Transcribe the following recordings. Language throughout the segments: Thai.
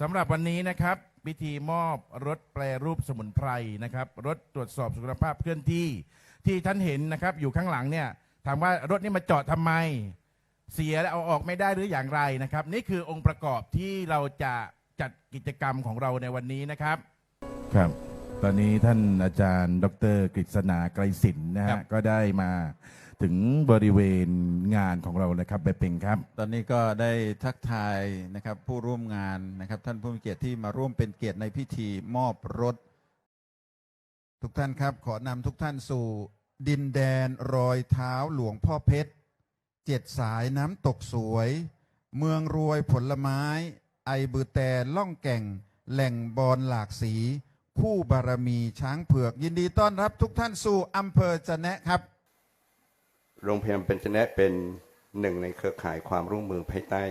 สำหรับวันนี้นะครับ พิธีมอบรถแปรรูปสมุนไพรนะครับ รถตรวจสอบสุขภาพเคลื่อนที่ ที่ท่านเห็นนะครับ อยู่ข้างหลังเนี่ยถามว่ารถนี้มาจอดทำไม เสียแล้วเอาออกไม่ได้หรืออย่างไรนะครับ นี่คือองค์ประกอบที่เราจะจัดกิจกรรมของเราในวันนี้นะครับ ครับ ตอนนี้ท่านอาจารย์ ดรกฤษณาไกรสินนะครัฮะบ ก็ได้มา ถึงบริเวณงานของเรานะครับไปเป็นครับ ตอนนี้ก็ได้ทักทายนะครับผู้ร่วมงานนะครับท่านผู้มีเกียรติที่มาร่วมเป็นเกียรติในพิธีมอบรถ ทุกท่านครับ ขอนำทุกท่านสู่ ดินแดนรอยเท้าหลวงพ่อเพชรเจ็ดสายน้ำตกสวย เมืองรวยผลไม้ ไอบือแต่ล่องแก่ง แหล่งบอลหลากสี คู่บารมีช้างเผือก ยินดีต้อนรับทุกท่านสู่อำเภอจะแนะครับ โรงพยาบาลเป็นชนะเป็นหนึ่งในเครือข่ายความร่วมมือภายใต้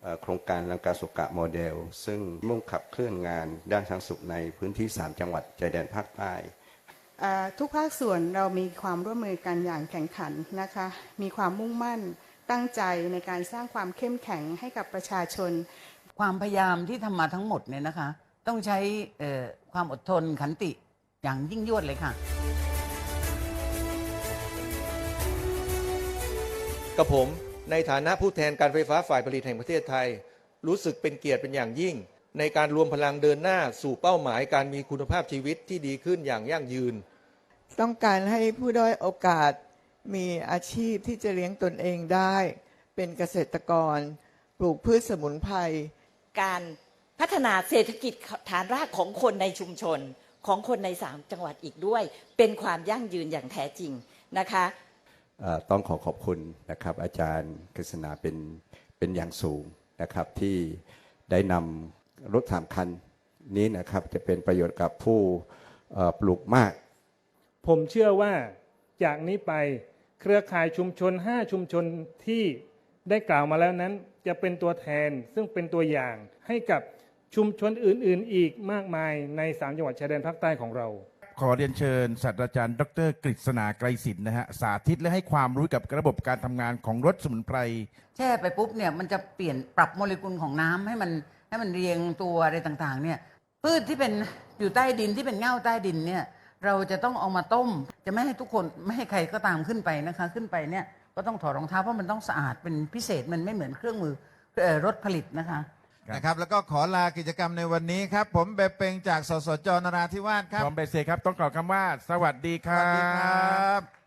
เอ่อโครงการลังกาสุกะโมเดล ซึ่งมุ่งขับเคลื่อนงานด้านทางสุขในพื้นที่ 3 จังหวัดชายแดนภาคใต้อ่าทุกภาคส่วนเรามีความร่วมมือกันอย่างแข่งขันนะคะ มีความมุ่งมั่นตั้งใจในการสร้างความเข้มแข็งให้กับประชาชน ความพยายามที่ทำมาทั้งหมดเนี่ยนะคะ ต้องใช้เอ่อความอดทนขันติอย่างยิ่งยวดเลยค่ะ กับผมในฐานะผู้แทนการไฟฟ้าฝ่ายผลิตแห่งประเทศไทย รู้สึกเป็นเกียรติเป็นอย่างยิ่ง ในการรวมพลังเดินหน้าสู่เป้าหมายการมีคุณภาพชีวิตที่ดีขึ้นอย่างยั่งยืน ต้องการให้ผู้ด้อยโอกาสมีอาชีพที่จะเลี้ยงตนเองได้ เป็นเกษตรกร ปลูกพืชสมุนไพรการพัฒนาเศรษฐกิจฐานรากของคนในชุมชนของคนในสามจังหวัดอีกด้วย เป็นความยั่งยืนอย่างแท้จริงนะคะ ต้องขอขอบคุณนะครับอาจารย์กฤษณาเป็นเป็นอย่างสูงนะครับที่ได้นำรถสามคันนี้นะครับจะเป็นประโยชน์กับผู้ปลูกมาก ผมเชื่อว่าจากนี้ไปเครือข่ายชุมชน 5 ชุมชนที่ได้กล่าวมาแล้วนั้น จะเป็นตัวแทนซึ่งเป็นตัวอย่างให้กับชุมชนอื่น ๆ อีกมากมายใน 3 จังหวัดชายแดนภาคใต้ของเรา ขอเรียนเชิญศาสตราจารย์ ดรกฤษณาไกรสินนะฮะสาธิตและให้ความรู้กับระบบการทำงานของรถสมุนไพร แช่ไปปุ๊บเนี่ยมันจะเปลี่ยนปรับโมเลกุลของน้ำให้มันให้มันเรียงตัวอะไรต่างๆเนี่ยพืชที่เป็นอยู่ใต้ดินที่เป็นเง่าใต้ดินเนี่ยเราจะต้องเอามาต้ม จะไม่ให้ทุกคนไม่ให้ใครก็ตามขึ้นไปนะคะ ขึ้นไปเนี่ยก็ต้องถอดรองเท้าเพราะมันต้องสะอาดเป็นพิเศษมันไม่เหมือนเครื่องมือเอ่อรถผลิตนะคะ นะครับแล้วก็ขอลากิจกรรมในวันนี้ครับ ผมเบเปงจากสสจนราธิวาสครับพร้อมเบเซครับ ต้องกล่าวคำว่า สวัสดีคสรัวัสดีครับบ